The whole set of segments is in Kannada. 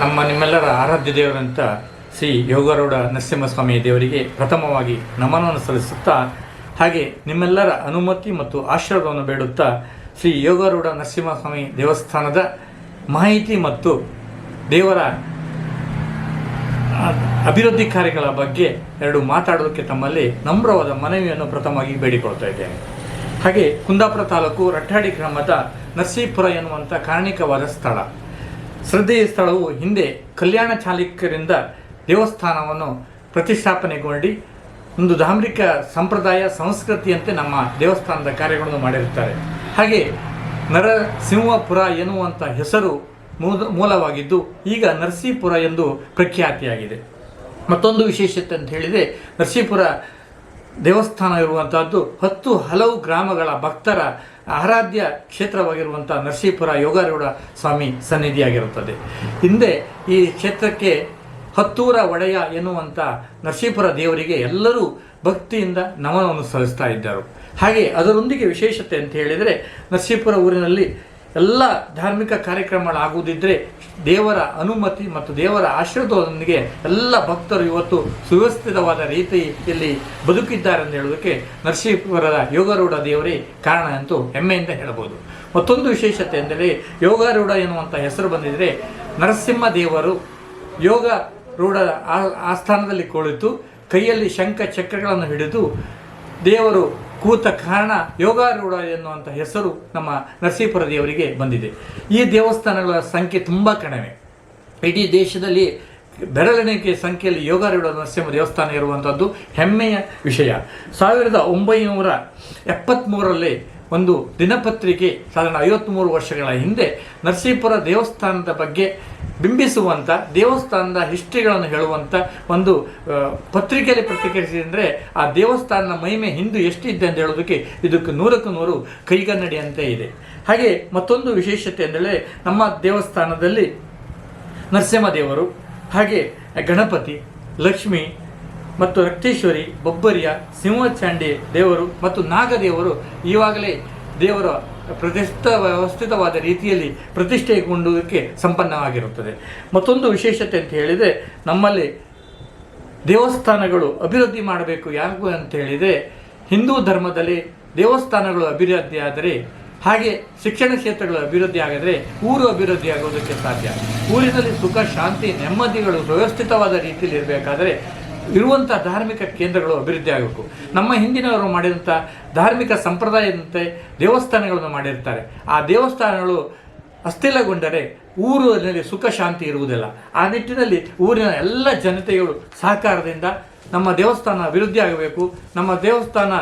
ನಮ್ಮ ನಿಮ್ಮೆಲ್ಲರ ಆರಾಧ್ಯ ದೇವರಂತ ಶ್ರೀ ಯೋಗಾರೂಢ ನರಸಿಂಹಸ್ವಾಮಿ ದೇವರಿಗೆ ಪ್ರಥಮವಾಗಿ ನಮನವನ್ನು ಸಲ್ಲಿಸುತ್ತಾ, ಹಾಗೆ ನಿಮ್ಮೆಲ್ಲರ ಅನುಮತಿ ಮತ್ತು ಆಶೀರ್ವಾದವನ್ನು ಬೇಡುತ್ತಾ ಶ್ರೀ ಯೋಗರೂಢ ನರಸಿಂಹಸ್ವಾಮಿ ದೇವಸ್ಥಾನದ ಮಾಹಿತಿ ಮತ್ತು ದೇವರ ಅಭಿವೃದ್ಧಿ ಕಾರ್ಯಗಳ ಬಗ್ಗೆ ಎರಡು ಮಾತಾಡೋದಕ್ಕೆ ತಮ್ಮಲ್ಲಿ ನಮ್ರವಾದ ಮನವಿಯನ್ನು ಪ್ರಥಮವಾಗಿ ಬೇಡಿಕೊಳ್ತಾ ಇದ್ದೇನೆ. ಹಾಗೆ ಕುಂದಾಪುರ ತಾಲೂಕು ರಟ್ಟಾಡಿ ಗ್ರಾಮದ ನರಸೀಪುರ ಎನ್ನುವಂಥ ಕಾರಣಿಕವಾದ ಸ್ಥಳ. ಶ್ರದ್ಧೆಯ ಸ್ಥಳವು ಹಿಂದೆ ಕಲ್ಯಾಣ ಚಾಲುಕ್ಯರಿಂದ ದೇವಸ್ಥಾನವನ್ನು ಪ್ರತಿಷ್ಠಾಪನೆಗೊಂಡು ಒಂದು ಧಾರ್ಮಿಕ ಸಂಪ್ರದಾಯ, ಸಂಸ್ಕೃತಿಯಂತೆ ನಮ್ಮ ದೇವಸ್ಥಾನದ ಕಾರ್ಯಗಳನ್ನು ಮಾಡಿರುತ್ತಾರೆ. ಹಾಗೆ ನರಸಿಂಹಪುರ ಎನ್ನುವಂಥ ಹೆಸರು ಮೂಲ, ಮೂಲವಾಗಿದ್ದು ಈಗ ನರಸೀಪುರ ಎಂದು ಪ್ರಖ್ಯಾತಿಯಾಗಿದೆ. ಮತ್ತೊಂದು ವಿಶೇಷತೆ ಅಂತ ಹೇಳಿದರೆ ನರಸೀಪುರ ದೇವಸ್ಥಾನ ಇರುವಂಥದ್ದು ಹತ್ತು ಹಲವು ಗ್ರಾಮಗಳ ಭಕ್ತರ ಆರಾಧ್ಯ ಕ್ಷೇತ್ರವಾಗಿರುವಂಥ ನರಸೀಪುರ ಯೋಗಾರೂಢ ಸ್ವಾಮಿ ಸನ್ನಿಧಿಯಾಗಿರುತ್ತದೆ. ಹಿಂದೆ ಈ ಕ್ಷೇತ್ರಕ್ಕೆ ಹತ್ತೂರ ಒಡೆಯ ಎನ್ನುವಂಥ ನರಸೀಪುರ ದೇವರಿಗೆ ಎಲ್ಲರೂ ಭಕ್ತಿಯಿಂದ ನಮನವನ್ನು ಸಲ್ಲಿಸ್ತಾ ಇದ್ದರು. ಹಾಗೆ ಅದರೊಂದಿಗೆ ವಿಶೇಷತೆ ಅಂತ ಹೇಳಿದರೆ, ನರಸೀಪುರ ಊರಿನಲ್ಲಿ ಎಲ್ಲ ಧಾರ್ಮಿಕ ಕಾರ್ಯಕ್ರಮಗಳಾಗುವುದಿದ್ದರೆ ದೇವರ ಅನುಮತಿ ಮತ್ತು ದೇವರ ಆಶೀರ್ವಾದದೊಂದಿಗೆ ಎಲ್ಲ ಭಕ್ತರು ಇವತ್ತು ಸುವ್ಯವಸ್ಥಿತವಾದ ರೀತಿಯಲ್ಲಿ ಬದುಕಿದ್ದಾರೆ ಅಂತ ಹೇಳೋದಕ್ಕೆ ನರಸೀಪುರದ ಯೋಗಾರೂಢ ದೇವರೇ ಕಾರಣ ಅಂತೂ ಹೆಮ್ಮೆಯಿಂದ ಹೇಳಬಹುದು. ಮತ್ತೊಂದು ವಿಶೇಷತೆ ಎಂದರೆ ಯೋಗಾರೂಢ ಎನ್ನುವಂಥ ಹೆಸರು ಬಂದಿದ್ದರೆ ನರಸಿಂಹ ದೇವರು ಯೋಗ ರೂಢ ಆಸ್ಥಾನದಲ್ಲಿ ಕುಳಿತು ಕೈಯಲ್ಲಿ ಶಂಖ ಚಕ್ರಗಳನ್ನು ಹಿಡಿದು ದೇವರು ಕೂತ ಕಾರಣ ಯೋಗಾರೂಢ ಎನ್ನುವಂಥ ಹೆಸರು ನಮ್ಮ ನರಸೀಪುರ ದೇವರಿಗೆ ಬಂದಿದೆ. ಈ ದೇವಸ್ಥಾನಗಳ ಸಂಖ್ಯೆ ತುಂಬ ಕಡಿಮೆ. ಇಡೀ ದೇಶದಲ್ಲಿ ಬೆರಳೆಣಿಕೆ ಸಂಖ್ಯೆಯಲ್ಲಿ ಯೋಗಾರೂಢ ನರಸಿಂಹ ದೇವಸ್ಥಾನ ಇರುವಂಥದ್ದು ಹೆಮ್ಮೆಯ ವಿಷಯ. ಸಾವಿರದ ಒಂಬೈನೂರ ಎಪ್ಪತ್ತ್ಮೂರರಲ್ಲಿ ಒಂದು ದಿನಪತ್ರಿಕೆ ಸಾಧಾರಣ ಐವತ್ತ್ಮೂರು ವರ್ಷಗಳ ಹಿಂದೆ ನರಸೀಪುರ ದೇವಸ್ಥಾನದ ಬಗ್ಗೆ ಬಿಂಬಿಸುವಂಥ ದೇವಸ್ಥಾನದ ಹಿಸ್ಟ್ರಿಗಳನ್ನು ಹೇಳುವಂಥ ಒಂದು ಪತ್ರಿಕೆಯಲ್ಲಿ ಪ್ರತಿಕ್ರಿಯಿಸಿದರೆ ಆ ದೇವಸ್ಥಾನದ ಮಹಿಮೆ ಹಿಂದೂ ಎಷ್ಟಿದೆ ಅಂತ ಹೇಳೋದಕ್ಕೆ ಇದಕ್ಕೆ ನೂರಕ್ಕೂ ನೂರು ಕೈಗನ್ನಡಿಯಂತೆ ಇದೆ. ಹಾಗೆ ಮತ್ತೊಂದು ವಿಶೇಷತೆ ಅಂದರೆ ನಮ್ಮ ದೇವಸ್ಥಾನದಲ್ಲಿ ನರಸಿಂಹ ದೇವರು ಹಾಗೆ ಗಣಪತಿ, ಲಕ್ಷ್ಮಿ ಮತ್ತು ರಕ್ತೇಶ್ವರಿ, ಬೊಬ್ಬರಿಯ, ಸಿಂಹಚಾಂಡಿ ದೇವರು ಮತ್ತು ನಾಗದೇವರು ಈವಾಗಲೇ ದೇವರ ಪ್ರತಿಷ್ಠ ವ್ಯವಸ್ಥಿತವಾದ ರೀತಿಯಲ್ಲಿ ಪ್ರತಿಷ್ಠೆಗೊಂಡುವುದಕ್ಕೆ ಸಂಪನ್ನವಾಗಿರುತ್ತದೆ. ಮತ್ತೊಂದು ವಿಶೇಷತೆ ಅಂತ ಹೇಳಿದರೆ, ನಮ್ಮಲ್ಲಿ ದೇವಸ್ಥಾನಗಳು ಅಭಿವೃದ್ಧಿ ಮಾಡಬೇಕು ಯಾರಿಗೂ ಅಂತ ಹೇಳಿದರೆ, ಹಿಂದೂ ಧರ್ಮದಲ್ಲಿ ದೇವಸ್ಥಾನಗಳು ಅಭಿವೃದ್ಧಿ ಆದರೆ, ಹಾಗೆ ಶಿಕ್ಷಣ ಕ್ಷೇತ್ರಗಳು ಅಭಿವೃದ್ಧಿ ಆಗಿದ್ರೆ ಊರು ಅಭಿವೃದ್ಧಿ ಆಗೋದಕ್ಕೆ ಸಾಧ್ಯ. ಊರಿನಲ್ಲಿ ಸುಖ, ಶಾಂತಿ, ನೆಮ್ಮದಿಗಳು ವ್ಯವಸ್ಥಿತವಾದ ರೀತಿಯಲ್ಲಿ ಇರಬೇಕಾದರೆ ಇರುವಂಥ ಧಾರ್ಮಿಕ ಕೇಂದ್ರಗಳು ಅಭಿವೃದ್ಧಿ ಆಗಬೇಕು. ನಮ್ಮ ಹಿಂದಿನವರು ಮಾಡಿದಂಥ ಧಾರ್ಮಿಕ ಸಂಪ್ರದಾಯದಂತೆ ದೇವಸ್ಥಾನಗಳನ್ನು ಮಾಡಿರ್ತಾರೆ. ಆ ದೇವಸ್ಥಾನಗಳು ಅಸ್ಥಿರಗೊಂಡರೆ ಊರಿನಲ್ಲಿ ಸುಖ ಶಾಂತಿ ಇರುವುದಿಲ್ಲ. ಆ ನಿಟ್ಟಿನಲ್ಲಿ ಊರಿನ ಎಲ್ಲ ಜನತೆಗಳು ಸಹಕಾರದಿಂದ ನಮ್ಮ ದೇವಸ್ಥಾನ ಅಭಿವೃದ್ಧಿ ಆಗಬೇಕು. ನಮ್ಮ ದೇವಸ್ಥಾನ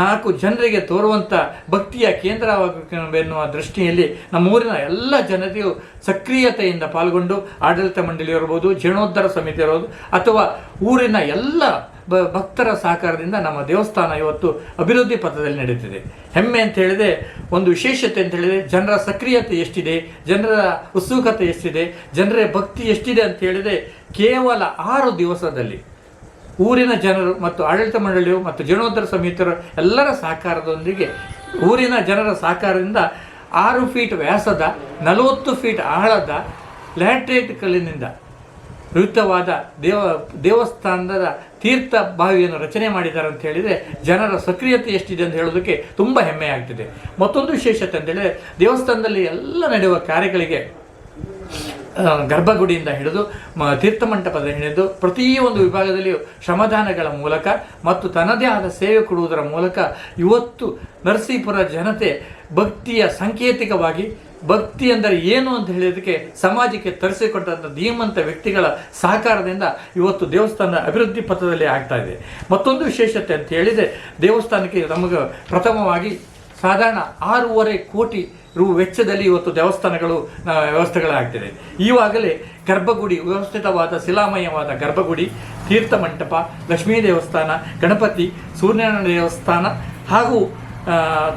ನಾಲ್ಕು ಜನರಿಗೆ ತೋರುವಂಥ ಭಕ್ತಿಯ ಕೇಂದ್ರವಾಗಬೇಕು ಎನ್ನುವ ದೃಷ್ಟಿಯಲ್ಲಿ ನಮ್ಮ ಊರಿನ ಎಲ್ಲ ಜನತೆಯು ಸಕ್ರಿಯತೆಯಿಂದ ಪಾಲ್ಗೊಂಡು ಆಡಳಿತ ಮಂಡಳಿ ಇರ್ಬೋದು, ಜೀರ್ಣೋದ್ಧಾರ ಸಮಿತಿ ಇರ್ಬೋದು, ಅಥವಾ ಊರಿನ ಎಲ್ಲ ಬ ಭಕ್ತರ ಸಹಕಾರದಿಂದ ನಮ್ಮ ದೇವಸ್ಥಾನ ಇವತ್ತು ಅಭಿವೃದ್ಧಿ ಪಥದಲ್ಲಿ ನಡೀತಿದೆ ಹೆಮ್ಮೆ ಅಂತ ಹೇಳಿದೆ ಒಂದು ವಿಶೇಷತೆ ಅಂತ ಹೇಳಿದರೆ ಜನರ ಸಕ್ರಿಯತೆ ಎಷ್ಟಿದೆ, ಜನರ ಉತ್ಸುಕತೆ ಎಷ್ಟಿದೆ, ಜನರ ಭಕ್ತಿ ಎಷ್ಟಿದೆ ಅಂತ ಹೇಳಿದರೆ ಕೇವಲ ಆರು ದಿವಸದಲ್ಲಿ. ಊರಿನ ಜನರು ಮತ್ತು ಆಡಳಿತ ಮಂಡಳಿಯು ಮತ್ತು ಜೀರ್ಣೋದ್ಧರ ಸಮಿತಿಯರು ಎಲ್ಲರ ಸಹಕಾರದೊಂದಿಗೆ ಊರಿನ ಜನರ ಸಹಕಾರದಿಂದ ಆರು ಫೀಟ್ ವ್ಯಾಸದ, ನಲವತ್ತು ಫೀಟ್ ಆಳದ ಲ್ಯಾಟ್ರೇಟ್ ಕಲ್ಲಿನಿಂದ ಯುಕ್ತವಾದ ದೇವ, ದೇವಸ್ಥಾನದ ತೀರ್ಥ ಬಾವಿಯನ್ನು ರಚನೆ ಮಾಡಿದ್ದಾರೆ ಅಂತ ಹೇಳಿದರೆ ಜನರ ಸಕ್ರಿಯತೆ ಎಷ್ಟಿದೆ ಅಂತ ಹೇಳೋದಕ್ಕೆ ತುಂಬ ಹೆಮ್ಮೆ ಆಗ್ತಿದೆ ಮತ್ತೊಂದು ವಿಶೇಷತೆ ಅಂತೇಳಿದರೆ ದೇವಸ್ಥಾನದಲ್ಲಿ ಎಲ್ಲ ನಡೆಯುವ ಕಾರ್ಯಗಳಿಗೆ ಗರ್ಭಗುಡಿಯಿಂದ ಹಿಡಿದು, ಮ ತೀರ್ಥ ಮಂಟಪದ ಹಿಡಿದು, ಪ್ರತಿಯೊಂದು ವಿಭಾಗದಲ್ಲಿಯೂ ಶ್ರಮದಾನಗಳ ಮೂಲಕ ಮತ್ತು ತನ್ನದೇ ಆದ ಸೇವೆ ಕೊಡುವುದರ ಮೂಲಕ ಇವತ್ತು ನರಸೀಪುರ ಜನತೆ ಭಕ್ತಿಯ ಸಾಂಕೇತಿಕವಾಗಿ, ಭಕ್ತಿ ಅಂದರೆ ಏನು ಅಂತ ಹೇಳಿದಕ್ಕೆ ಸಮಾಜಕ್ಕೆ ತರಿಸಿಕೊಟ್ಟಂಥ ಧೀಮಂತ ವ್ಯಕ್ತಿಗಳ ಸಹಕಾರದಿಂದ ಇವತ್ತು ದೇವಸ್ಥಾನ ಅಭಿವೃದ್ಧಿ ಪಥದಲ್ಲಿ ಆಗ್ತಾ ಇದೆ. ಮತ್ತೊಂದು ವಿಶೇಷತೆ ಅಂತ ಹೇಳಿದರೆ, ದೇವಸ್ಥಾನಕ್ಕೆ ನಮಗೆ ಪ್ರಥಮವಾಗಿ ಸಾಧಾರಣ ಆರೂವರೆ ಕೋಟಿ ರು ವೆಚ್ಚದಲ್ಲಿ ಇವತ್ತು ದೇವಸ್ಥಾನಗಳು ವ್ಯವಸ್ಥೆಗಳಾಗ್ತಿದೆ. ಈವಾಗಲೇ ಗರ್ಭಗುಡಿ, ವ್ಯವಸ್ಥಿತವಾದ ಶಿಲಾಮಯವಾದ ಗರ್ಭಗುಡಿ, ತೀರ್ಥ ಮಂಟಪ, ಲಕ್ಷ್ಮೀ ದೇವಸ್ಥಾನ, ಗಣಪತಿ, ಸೂರ್ಯನಾರಾಯಣ ದೇವಸ್ಥಾನ ಹಾಗೂ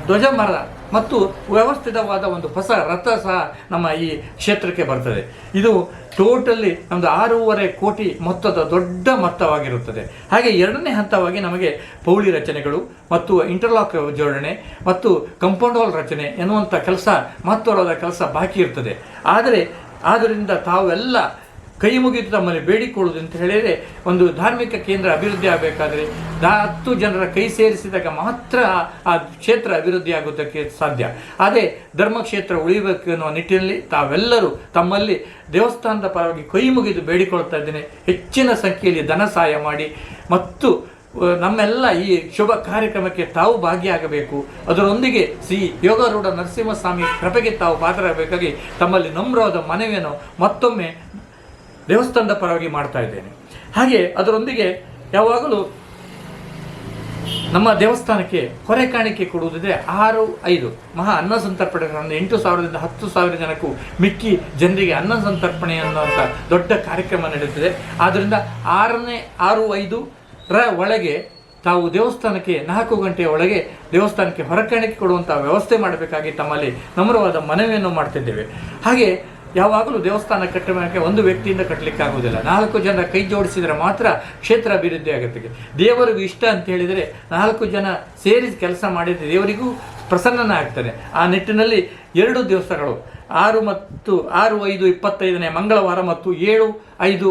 ಧ್ವಜ ಮರ ಮತ್ತು ವ್ಯವಸ್ಥಿತವಾದ ಒಂದು ಹೊಸ ರಥ ಸಹ ನಮ್ಮ ಈ ಕ್ಷೇತ್ರಕ್ಕೆ ಬರ್ತದೆ. ಇದು ಟೋಟಲಿ ನಮ್ಮದು ಆರೂವರೆ ಕೋಟಿ ಮೊತ್ತದ ದೊಡ್ಡ ಮೊತ್ತವಾಗಿರುತ್ತದೆ ಹಾಗೆ ಎರಡನೇ ಹಂತವಾಗಿ ನಮಗೆ ಪೌಳಿ ರಚನೆಗಳು ಮತ್ತು ಇಂಟರ್ಲಾಕ್ ಜೋಡಣೆ ಮತ್ತು ಕಂಪೌಂಡ್ ವಾಲ್ ರಚನೆ ಎನ್ನುವಂಥ ಕೆಲಸ ಮಹತ್ವವಾದ ಕೆಲಸ ಬಾಕಿ ಇರ್ತದೆ. ಆದರೆ ಆದ್ದರಿಂದ ತಾವೆಲ್ಲ ಕೈ ಮುಗಿದು ತಮ್ಮಲ್ಲಿ ಬೇಡಿಕೊಳ್ಳುವುದು ಅಂತ ಹೇಳಿದರೆ ಒಂದು ಧಾರ್ಮಿಕ ಕೇಂದ್ರ ಅಭಿವೃದ್ಧಿ ಆಗಬೇಕಾದ್ರೆ ದಾ ಹತ್ತು ಜನರ ಕೈ ಸೇರಿಸಿದಾಗ ಮಾತ್ರ ಆ- ಕ್ಷೇತ್ರ ಅಭಿವೃದ್ಧಿ ಆಗೋದಕ್ಕೆ ಸಾಧ್ಯ. ಅದೇ ಧರ್ಮಕ್ಷೇತ್ರ ಉಳಿಯಬೇಕು ಎನ್ನುವ ನಿಟ್ಟಿನಲ್ಲಿ ತಾವೆಲ್ಲರೂ ತಮ್ಮಲ್ಲಿ ದೇವಸ್ಥಾನದ ಪರವಾಗಿ ಕೈ ಮುಗಿದು ಬೇಡಿಕೊಳ್ತಾ ಇದ್ದೇನೆ. ಹೆಚ್ಚಿನ ಸಂಖ್ಯೆಯಲ್ಲಿ ಧನ ಸಹಾಯ ಮಾಡಿ ಮತ್ತು ನಮ್ಮೆಲ್ಲ ಈ ಶುಭ ಕಾರ್ಯಕ್ರಮಕ್ಕೆ ತಾವು ಭಾಗಿಯಾಗಬೇಕು. ಅದರೊಂದಿಗೆ ಶ್ರೀ ಯೋಗಾರೂಢ ನರಸಿಂಹಸ್ವಾಮಿ ಕೃಪೆಗೆ ತಾವು ಪಾತ್ರರಾಗಬೇಕಾಗಿ ತಮ್ಮಲ್ಲಿ ನಮ್ರವಾದ ಮನವಿಯನ್ನು ಮತ್ತೊಮ್ಮೆ ದೇವಸ್ಥಾನದ ಪರವಾಗಿ ಮಾಡ್ತಾ ಇದ್ದೇನೆ. ಹಾಗೆ ಅದರೊಂದಿಗೆ ಯಾವಾಗಲೂ ನಮ್ಮ ದೇವಸ್ಥಾನಕ್ಕೆ ಹೊರೆ ಕಾಣಿಕೆ ಕೊಡುವುದಿದೆ. ಆರು, ಐದು. ಮಹಾ ಅನ್ನ ಸಂತರ್ಪಣೆಗಳನ್ನು ಎಂಟು ಸಾವಿರದಿಂದ ಹತ್ತು ಸಾವಿರ ಜನಕ್ಕೂ ಮಿಕ್ಕಿ ಜನರಿಗೆ ಅನ್ನ ಸಂತರ್ಪಣೆ ಅನ್ನುವಂಥ ದೊಡ್ಡ ಕಾರ್ಯಕ್ರಮ ನಡೆಯುತ್ತದೆ. ಆದ್ದರಿಂದ ಆರನೇ, ಆರು, ಐದು ರ ಒಳಗೆ ತಾವು ದೇವಸ್ಥಾನಕ್ಕೆ ನಾಲ್ಕು ಗಂಟೆಯ ಒಳಗೆ ದೇವಸ್ಥಾನಕ್ಕೆ ಹೊರಕಾಣಿಕೆ ಕೊಡುವಂಥ ವ್ಯವಸ್ಥೆ ಮಾಡಬೇಕಾಗಿ ತಮ್ಮಲ್ಲಿ ನಮ್ರವಾದ ಮನವಿಯನ್ನು ಮಾಡ್ತಿದ್ದೇವೆ. ಹಾಗೆ ಯಾವಾಗಲೂ ದೇವಸ್ಥಾನ ಕಟ್ಟಬೇಕು ಒಂದು ವ್ಯಕ್ತಿಯಿಂದ ಕಟ್ಟಲಿಕ್ಕೆ ಆಗುವುದಿಲ್ಲ. ನಾಲ್ಕು ಜನ ಕೈ ಜೋಡಿಸಿದರೆ ಮಾತ್ರ ಕ್ಷೇತ್ರ ಅಭಿವೃದ್ಧಿ ಆಗುತ್ತೆ ದೇವರಿಗೂ ಇಷ್ಟ ಅಂತ ಹೇಳಿದರೆ ನಾಲ್ಕು ಜನ ಸೇರಿ ಕೆಲಸ ಮಾಡಿದರೆ ದೇವರಿಗೂ ಪ್ರಸನ್ನನ ಆಗ್ತಾನೆ ಆ ನಿಟ್ಟಿನಲ್ಲಿ ಎರಡು ದಿವಸಗಳು ಆರು ಮತ್ತು ಆರು ಐದು ಇಪ್ಪತ್ತೈದನೇ ಮಂಗಳವಾರ ಮತ್ತು ಏಳು ಐದು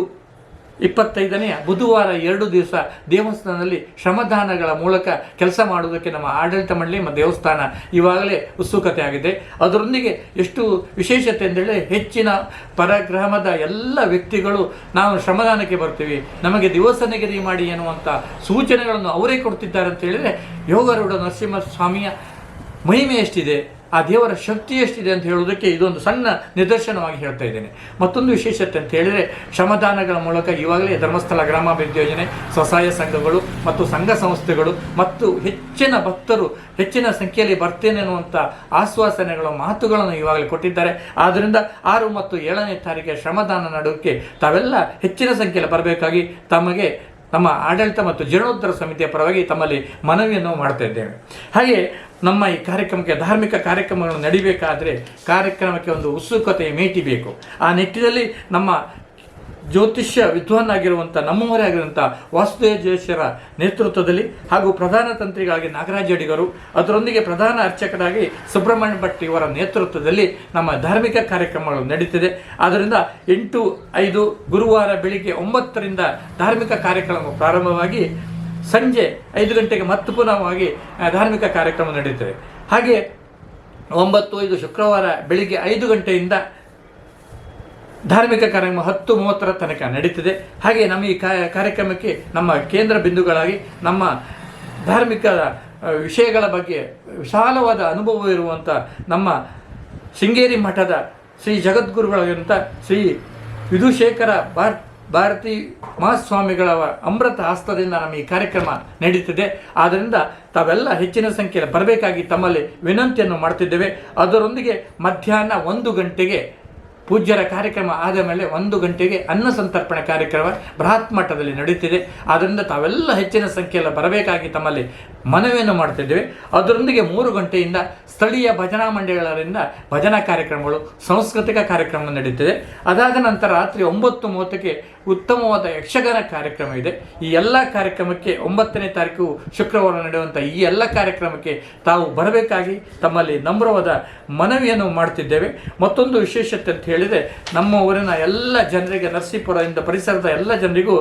ಇಪ್ಪತ್ತೈದನೆಯ ಬುಧವಾರ ಎರಡು ದಿವಸ ದೇವಸ್ಥಾನದಲ್ಲಿ ಶ್ರಮದಾನಗಳ ಮೂಲಕ ಕೆಲಸ ಮಾಡುವುದಕ್ಕೆ ನಮ್ಮ ಆಡಳಿತ ಮಂಡಳಿ ಮತ್ತು ದೇವಸ್ಥಾನ ಇವಾಗಲೇ ಉತ್ಸುಕತೆ ಆಗಿದೆ ಅದರೊಂದಿಗೆ ಎಷ್ಟು ವಿಶೇಷತೆ ಅಂತೇಳಿ ಹೆಚ್ಚಿನ ಪರಗ್ರಹಮದ ಎಲ್ಲ ವ್ಯಕ್ತಿಗಳು ನಾವು ಶ್ರಮದಾನಕ್ಕೆ ಬರ್ತೀವಿ. ನಮಗೆ ದಿವಸ ನಿಗದಿ ಮಾಡಿ ಎನ್ನುವಂಥ ಸೂಚನೆಗಳನ್ನು ಅವರೇ ಕೊಡ್ತಿದ್ದಾರೆ ಅಂತ ಹೇಳಿದರೆ ಯೋಗರೂಢ ನರಸಿಂಹ ಸ್ವಾಮಿಯ ಮಹಿಮೆ ಎಷ್ಟಿದೆ? ಆ ದೇವರ ಶಕ್ತಿ ಎಷ್ಟಿದೆ ಅಂತ ಹೇಳುವುದಕ್ಕೆ ಇದೊಂದು ಸಣ್ಣ ನಿದರ್ಶನವಾಗಿ ಹೇಳ್ತಾ ಇದ್ದೇನೆ. ಮತ್ತೊಂದು ವಿಶೇಷತೆ ಅಂತ ಹೇಳಿದರೆ ಶ್ರಮದಾನಗಳ ಮೂಲಕ ಇವಾಗಲೇ ಧರ್ಮಸ್ಥಳ ಗ್ರಾಮಾಭಿವೃದ್ಧಿ ಯೋಜನೆ, ಸ್ವಸಹಾಯ ಸಂಘಗಳು ಮತ್ತು ಸಂಘ ಸಂಸ್ಥೆಗಳು ಮತ್ತು ಹೆಚ್ಚಿನ ಭಕ್ತರು ಹೆಚ್ಚಿನ ಸಂಖ್ಯೆಯಲ್ಲಿ ಬರ್ತೇನೆ ಅನ್ನುವಂಥ ಆಶ್ವಾಸನೆಗಳ ಮಾತುಗಳನ್ನು ಇವಾಗಲೇ ಕೊಟ್ಟಿದ್ದಾರೆ. ಆದ್ದರಿಂದ ಆರು ಮತ್ತು ಏಳನೇ ತಾರೀಕಿಗೆ ಶ್ರಮದಾನ ನಡುವಕ್ಕೆ ತಾವೆಲ್ಲ ಹೆಚ್ಚಿನ ಸಂಖ್ಯೆಯಲ್ಲಿ ಬರಬೇಕಾಗಿ ತಮಗೆ ನಮ್ಮ ಆಡಳಿತ ಮತ್ತು ಜೀರ್ಣೋದ್ಧಾರ ಸಮಿತಿಯ ಪರವಾಗಿ ತಮ್ಮಲ್ಲಿ ಮನವಿಯನ್ನು ಮಾಡ್ತಾ ಇದ್ದೇವೆ ಹಾಗೆ ನಮ್ಮ ಈ ಕಾರ್ಯಕ್ರಮಕ್ಕೆ, ಧಾರ್ಮಿಕ ಕಾರ್ಯಕ್ರಮಗಳು ನಡಿಬೇಕಾದರೆ ಕಾರ್ಯಕ್ರಮಕ್ಕೆ ಒಂದು ಉತ್ಸುಕತೆ ಮೇಟಿ ಬೇಕು ಆ ನಿಟ್ಟಿನಲ್ಲಿ ನಮ್ಮ ಜ್ಯೋತಿಷ್ಯ ವಿದ್ವಾನ್ನಾಗಿರುವಂಥ ನಮ್ಮವರೇ ಆಗಿರುವಂಥ ವಾಸುದೇವ ಜೋಶಿಯರ ನೇತೃತ್ವದಲ್ಲಿ ಹಾಗೂ ಪ್ರಧಾನ ತಂತ್ರಿಗಳಾಗಿ ನಾಗರಾಜ ಅಡಿಗರು, ಅದರೊಂದಿಗೆ ಪ್ರಧಾನ ಅರ್ಚಕರಾಗಿ ಸುಬ್ರಹ್ಮಣ್ಯ ಭಟ್ ಇವರ ನೇತೃತ್ವದಲ್ಲಿ ನಮ್ಮ ಧಾರ್ಮಿಕ ಕಾರ್ಯಕ್ರಮಗಳು ನಡೀತಿದೆ. ಆದ್ದರಿಂದ ಎಂಟು ಐದು ಗುರುವಾರ ಬೆಳಿಗ್ಗೆ ಒಂಬತ್ತರಿಂದ ಧಾರ್ಮಿಕ ಕಾರ್ಯಕ್ರಮ ಪ್ರಾರಂಭವಾಗಿ ಸಂಜೆ ಐದು ಗಂಟೆಗೆ ಮತ್ತೆ ಪುನಃವಾಗಿ ಧಾರ್ಮಿಕ ಕಾರ್ಯಕ್ರಮ ನಡೆಯುತ್ತದೆ ಹಾಗೆ ಒಂಬತ್ತು, ಐದು ಶುಕ್ರವಾರ ಬೆಳಿಗ್ಗೆ ಐದು ಗಂಟೆಯಿಂದ ಧಾರ್ಮಿಕ ಕಾರ್ಯಕ್ರಮ ಹತ್ತು ಮೂವತ್ತರ ತನಕ ನಡೀತಿದೆ. ಹಾಗೆ ನಮ್ಮ ಈ ಕಾರ್ಯಕ್ರಮಕ್ಕೆ ನಮ್ಮ ಕೇಂದ್ರ ಬಿಂದುಗಳಾಗಿ ನಮ್ಮ ಧಾರ್ಮಿಕ ವಿಷಯಗಳ ಬಗ್ಗೆ ವಿಶಾಲವಾದ ಅನುಭವ ಇರುವಂಥ ನಮ್ಮ ಶೃಂಗೇರಿ ಮಠದ ಶ್ರೀ ಜಗದ್ಗುರುಗಳಾಗಿರುವಂಥ ಶ್ರೀ ವಿಧುಶೇಖರ ಭಾರ್ ಭಾರತಿ ಮಹಾಸ್ವಾಮಿಗಳ ಅಮೃತ ಹಸ್ತದಿಂದ ನಮ್ಮ ಈ ಕಾರ್ಯಕ್ರಮ ನಡೀತಿದೆ. ಆದ್ದರಿಂದ ತಾವೆಲ್ಲ ಹೆಚ್ಚಿನ ಸಂಖ್ಯೆಯಲ್ಲಿ ಬರಬೇಕಾಗಿ ತಮ್ಮಲ್ಲಿ ವಿನಂತಿಯನ್ನು ಮಾಡ್ತಿದ್ದೇವೆ. ಅದರೊಂದಿಗೆ ಮಧ್ಯಾಹ್ನ ಒಂದು ಗಂಟೆಗೆ ಪೂಜ್ಯರ ಕಾರ್ಯಕ್ರಮ ಆದ ಮೇಲೆ ಒಂದು ಗಂಟೆಗೆ ಅನ್ನ ಸಂತರ್ಪಣೆ ಕಾರ್ಯಕ್ರಮ ಬೃಹತ್ ಮಟ್ಟದಲ್ಲಿ ನಡೀತಿದೆ. ಆದ್ದರಿಂದ ತಾವೆಲ್ಲ ಹೆಚ್ಚಿನ ಸಂಖ್ಯೆಯಲ್ಲಿ ಬರಬೇಕಾಗಿ ತಮ್ಮಲ್ಲಿ ಮನವಿಯನ್ನು ಮಾಡ್ತಿದ್ದೇವೆ ಅದರೊಂದಿಗೆ ಮೂರು ಗಂಟೆಯಿಂದ ಸ್ಥಳೀಯ ಭಜನಾ ಮಂಡಳಿಗಳಿಂದ ಭಜನಾ ಕಾರ್ಯಕ್ರಮಗಳು, ಸಾಂಸ್ಕೃತಿಕ ಕಾರ್ಯಕ್ರಮ ನಡೀತಿದೆ. ಅದಾದ ನಂತರ ರಾತ್ರಿ ಒಂಬತ್ತು ಮೂವತ್ತಕ್ಕೆ ಉತ್ತಮವಾದ ಯಕ್ಷಗಾನ ಕಾರ್ಯಕ್ರಮ ಇದೆ. ಈ ಎಲ್ಲ ಕಾರ್ಯಕ್ರಮಕ್ಕೆ ಒಂಬತ್ತನೇ ತಾರೀಕು ಶುಕ್ರವಾರ ನಡೆಯುವಂಥ ಈ ಎಲ್ಲ ಕಾರ್ಯಕ್ರಮಕ್ಕೆ ತಾವು ಬರಬೇಕಾಗಿ ತಮ್ಮಲ್ಲಿ ನಮ್ರವಾದ ಮನವಿಯನ್ನು ಮಾಡ್ತಿದ್ದೇವೆ. ಮತ್ತೊಂದು ವಿಶೇಷತೆ ಅಂತ ಹೇಳಿದರೆ, ನಮ್ಮ ಊರಿನ ಎಲ್ಲ ಜನರಿಗೆ, ನರಸೀಪುರದಿಂದ ಪರಿಸರದ ಎಲ್ಲ ಜನರಿಗೂ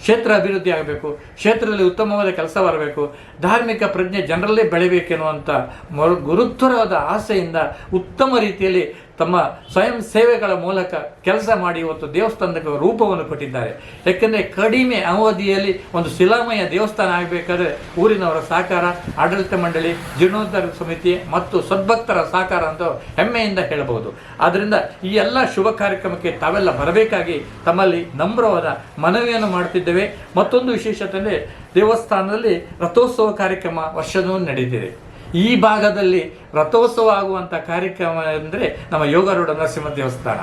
ಕ್ಷೇತ್ರ ಅಭಿವೃದ್ಧಿ ಆಗಬೇಕು. ಕ್ಷೇತ್ರದಲ್ಲಿ ಉತ್ತಮವಾದ ಕೆಲಸ ಬರಬೇಕು. ಧಾರ್ಮಿಕ ಪ್ರಜ್ಞೆ ಜನರಲ್ಲೇ ಬೆಳೆಯಬೇಕೆನ್ನುವಂಥ ಮರು ಗುರುತರವಾದ ಆಸೆಯಿಂದ ಉತ್ತಮ ರೀತಿಯಲ್ಲಿ ತಮ್ಮ ಸ್ವಯಂ ಸೇವೆಗಳ ಮೂಲಕ ಕೆಲಸ ಮಾಡಿ ಇವತ್ತು ದೇವಸ್ಥಾನಕ್ಕೆ ರೂಪವನ್ನು ಕೊಟ್ಟಿದ್ದಾರೆ. ಯಾಕೆಂದರೆ ಕಡಿಮೆ ಅವಧಿಯಲ್ಲಿ ಒಂದು ಶಿಲಾಮಯ ದೇವಸ್ಥಾನ ಆಗಬೇಕಾದ್ರೆ ಊರಿನವರ ಸಹಕಾರ, ಆಡಳಿತ ಮಂಡಳಿ, ಜೀರ್ಣೋದ್ಧಾರ ಸಮಿತಿ ಮತ್ತು ಸದ್ಭಕ್ತರ ಸಹಕಾರ ಅಂತ ಹೆಮ್ಮೆಯಿಂದ ಹೇಳಬಹುದು ಆದ್ದರಿಂದ ಈ ಎಲ್ಲ ಶುಭ ಕಾರ್ಯಕ್ರಮಕ್ಕೆ ತಾವೆಲ್ಲ ಬರಬೇಕಾಗಿ ತಮ್ಮಲ್ಲಿ ನಮ್ರವಾದ ಮನವಿಯನ್ನು ಮಾಡ್ತಿದ್ದೇವೆ ಮತ್ತೊಂದು ವಿಶೇಷತೆ ದೇವಸ್ಥಾನದಲ್ಲಿ ರಥೋತ್ಸವ ಕಾರ್ಯಕ್ರಮ ವರ್ಷದೂ ನಡೀತಿದೆ ಈ ಭಾಗದಲ್ಲಿ ರಥೋತ್ಸವ ಆಗುವಂಥ ಕಾರ್ಯಕ್ರಮ ಅಂದರೆ ನಮ್ಮ ಯೋಗಾರೂಢ ನರಸಿಂಹ ದೇವಸ್ಥಾನ.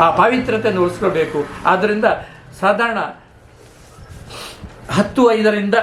ಆ ಪಾವಿತ್ರ್ಯತೆಯನ್ನು ಉಳಿಸ್ಕೊಳ್ಬೇಕು. ಆದ್ದರಿಂದ ಸಾಧಾರಣ ಹತ್ತು ಐದರಿಂದ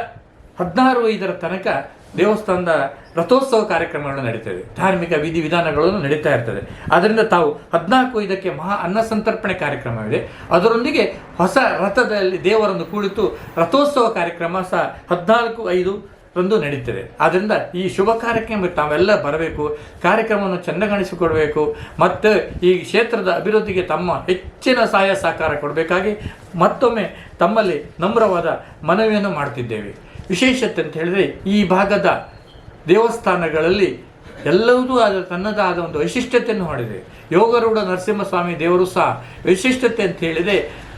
ಹದಿನಾರು ಐದರ ತನಕ ದೇವಸ್ಥಾನದ ರಥೋತ್ಸವ ಕಾರ್ಯಕ್ರಮಗಳು ನಡೀತದೆ. ಧಾರ್ಮಿಕ ವಿಧಿ ವಿಧಾನಗಳನ್ನು ನಡೀತಾ ಇರ್ತದೆ. ಅದರಿಂದ ತಾವು ಹದಿನಾಲ್ಕು ಐದಕ್ಕೆ ಮಹಾ ಅನ್ನ ಸಂತರ್ಪಣೆ ಕಾರ್ಯಕ್ರಮವಿದೆ. ಅದರೊಂದಿಗೆ ಹೊಸ ರಥದಲ್ಲಿ ದೇವರನ್ನು ಕುಳಿತು ರಥೋತ್ಸವ ಕಾರ್ಯಕ್ರಮ ಸಹ ಹದಿನಾಲ್ಕು ಐದು ರಂದು ನಡೀತದೆ. ಆದ್ದರಿಂದ ಈ ಶುಭ ಕಾರ್ಯಕ್ರಮ ತಾವೆಲ್ಲ ಬರಬೇಕು, ಕಾರ್ಯಕ್ರಮವನ್ನು ಚೆಂದಗಾಣಿಸಿಕೊಡಬೇಕು, ಮತ್ತು ಈ ಕ್ಷೇತ್ರದ ಅಭಿವೃದ್ಧಿಗೆ ತಮ್ಮ ಹೆಚ್ಚಿನ ಸಹಾಯ ಸಹಕಾರ ಕೊಡಬೇಕಾಗಿ ಮತ್ತೊಮ್ಮೆ ತಮ್ಮಲ್ಲಿ ನಮ್ರವಾದ ಮನವಿಯನ್ನು ಮಾಡ್ತಿದ್ದೇವೆ. ವಿಶೇಷತೆ ಅಂತ ಹೇಳಿದರೆ ಈ ಭಾಗದ ದೇವಸ್ಥಾನಗಳಲ್ಲಿ ಎಲ್ಲವೂ ಆದ ತನ್ನದಾದ ಒಂದು ವೈಶಿಷ್ಟ್ಯತೆಯನ್ನು ಹೊಡೆದಿದೆ ಯೋಗರೂಢ ನರಸಿಂಹಸ್ವಾಮಿ ದೇವರು ಸಹ ವೈಶಿಷ್ಟ್ಯತೆ ಅಂತ ಹೇಳಿದೆ ಈ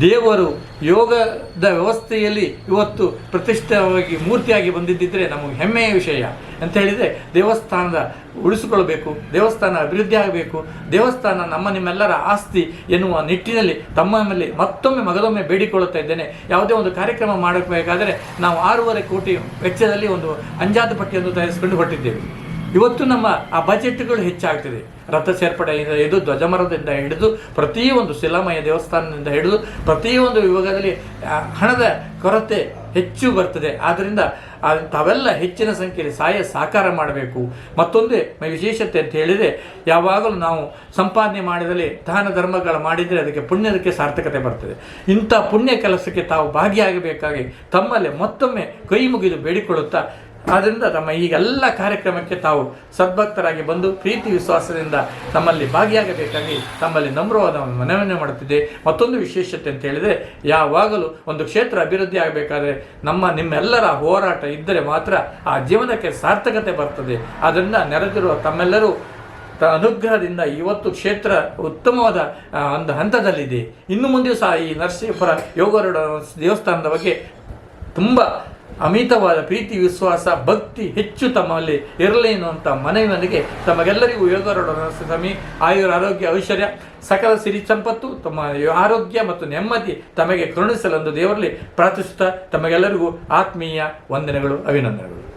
ದೇವರು ಯೋಗದ ವ್ಯವಸ್ಥೆಯಲ್ಲಿ ಇವತ್ತು ಪ್ರತಿಷ್ಠಿತವಾಗಿ ಮೂರ್ತಿಯಾಗಿ ಬಂದಿದ್ದಿದ್ರೆ ನಮಗೆ ಹೆಮ್ಮೆಯ ವಿಷಯ. ಅಂತ ಹೇಳಿದರೆ ದೇವಸ್ಥಾನದ ಉಳಿಸಿಕೊಳ್ಬೇಕು, ದೇವಸ್ಥಾನ ಅಭಿವೃದ್ಧಿ ಆಗಬೇಕು, ದೇವಸ್ಥಾನ ನಮ್ಮ ನಿಮ್ಮೆಲ್ಲರ ಆಸ್ತಿ ಎನ್ನುವ ನಿಟ್ಟಿನಲ್ಲಿ ತಮ್ಮ ಮೇಲೆ ಮತ್ತೊಮ್ಮೆ ಮಗದೊಮ್ಮೆ ಬೇಡಿಕೊಳ್ಳುತ್ತಾ ಇದ್ದೇನೆ. ಯಾವುದೇ ಒಂದು ಕಾರ್ಯಕ್ರಮ ಮಾಡಬೇಕಾದರೆ ನಾವು ಆರೂವರೆ ಕೋಟಿ ವೆಚ್ಚದಲ್ಲಿ ಒಂದು ಅಂಜಾದ ಪಟ್ಟಿಯನ್ನು ತಯಾರಿಸಿಕೊಂಡು ಹೊರಟಿದ್ದೇವೆ. ಇವತ್ತು ನಮ್ಮ, ಆ ಬಜೆಟ್ಗಳು ಹೆಚ್ಚಾಗ್ತಿದೆ. ರಥ ಸೇರ್ಪಡೆ ಹಿಡಿದು ಧ್ವಜಮರದಿಂದ ಹಿಡಿದು ಪ್ರತಿಯೊಂದು ಶಿಲಾಮಯ ದೇವಸ್ಥಾನದಿಂದ ಹಿಡಿದು ಪ್ರತಿಯೊಂದು ವಿಭಾಗದಲ್ಲಿ ಹಣದ ಕೊರತೆ ಹೆಚ್ಚು ಬರ್ತದೆ. ಆದ್ದರಿಂದ ತಾವೆಲ್ಲ ಹೆಚ್ಚಿನ ಸಂಖ್ಯೆಯಲ್ಲಿ ಸಹಾಯ ಸಾಕಾರ ಮಾಡಬೇಕು. ಮತ್ತೊಂದೇ ವಿಶೇಷತೆ ಅಂತ ಹೇಳಿದರೆ, ಯಾವಾಗಲೂ ನಾವು ಸಂಪಾದನೆ ಮಾಡಿದಲ್ಲಿ ದಾನ ಧರ್ಮಗಳು ಮಾಡಿದರೆ ಅದಕ್ಕೆ ಪುಣ್ಯದಕ್ಕೆ ಸಾರ್ಥಕತೆ ಬರ್ತದೆ. ಇಂಥ ಪುಣ್ಯ ಕೆಲಸಕ್ಕೆ ತಾವು ಭಾಗಿಯಾಗಬೇಕಾಗಿ ತಮ್ಮಲ್ಲೇ ಮತ್ತೊಮ್ಮೆ ಕೈ ಮುಗಿದು ಬೇಡಿಕೊಳ್ಳುತ್ತಾ ಆದ್ದರಿಂದ ತಮ್ಮ ಈಗೆಲ್ಲ ಕಾರ್ಯಕ್ರಮಕ್ಕೆ ತಾವು ಸದ್ಭಕ್ತರಾಗಿ ಬಂದು ಪ್ರೀತಿ ವಿಶ್ವಾಸದಿಂದ ತಮ್ಮಲ್ಲಿ ಭಾಗಿಯಾಗಬೇಕಾಗಿ ತಮ್ಮಲ್ಲಿ ನಮ್ರವಾದ ಮನವಿಯನ್ನು ಮಾಡುತ್ತಿದೆ. ಮತ್ತೊಂದು ವಿಶೇಷತೆ ಅಂತ ಹೇಳಿದರೆ, ಯಾವಾಗಲೂ ಒಂದು ಕ್ಷೇತ್ರ ಅಭಿವೃದ್ಧಿ ಆಗಬೇಕಾದ್ರೆ ನಮ್ಮ ನಿಮ್ಮೆಲ್ಲರ ಹೋರಾಟ ಇದ್ದರೆ ಮಾತ್ರ ಆ ಜೀವನಕ್ಕೆ ಸಾರ್ಥಕತೆ ಬರ್ತದೆ. ಆದ್ದರಿಂದ ನೆರೆದಿರುವ ತಮ್ಮೆಲ್ಲರೂ ಅನುಗ್ರಹದಿಂದ ಇವತ್ತು ಕ್ಷೇತ್ರ ಉತ್ತಮವಾದ ಒಂದು ಹಂತದಲ್ಲಿದೆ. ಇನ್ನು ಮುಂದೆ ಸಹ ಈ ನರಸಿಂಹಪುರ ಯೋಗರುಡ ದೇವಸ್ಥಾನದ ಬಗ್ಗೆ ತುಂಬ ಅಮಿತವಾದ ಪ್ರೀತಿ, ವಿಶ್ವಾಸ, ಭಕ್ತಿ ಹೆಚ್ಚು ತಮ್ಮಲ್ಲಿ ಇರಲಿ ಎನ್ನುವಂಥ ಮನವಿ ನನಗೆ ತಮಗೆಲ್ಲರಿಗೂ ಯೋಗರೊಡನ ಸ್ವಾಮಿ. ಆಯುರ ಆರೋಗ್ಯ, ಐಶ್ವರ್ಯ, ಸಕಲ ಸಿರಿ ಸಂಪತ್ತು ತಮ್ಮ ಆರೋಗ್ಯ ಮತ್ತು ನೆಮ್ಮದಿ ತಮಗೆ ಕರುಣಿಸಲೆಂದು ದೇವರಲ್ಲಿ ಪ್ರಾರ್ಥಿಸುತ್ತಾ ತಮಗೆಲ್ಲರಿಗೂ ಆತ್ಮೀಯ ವಂದನೆಗಳು, ಅಭಿನಂದನೆಗಳು.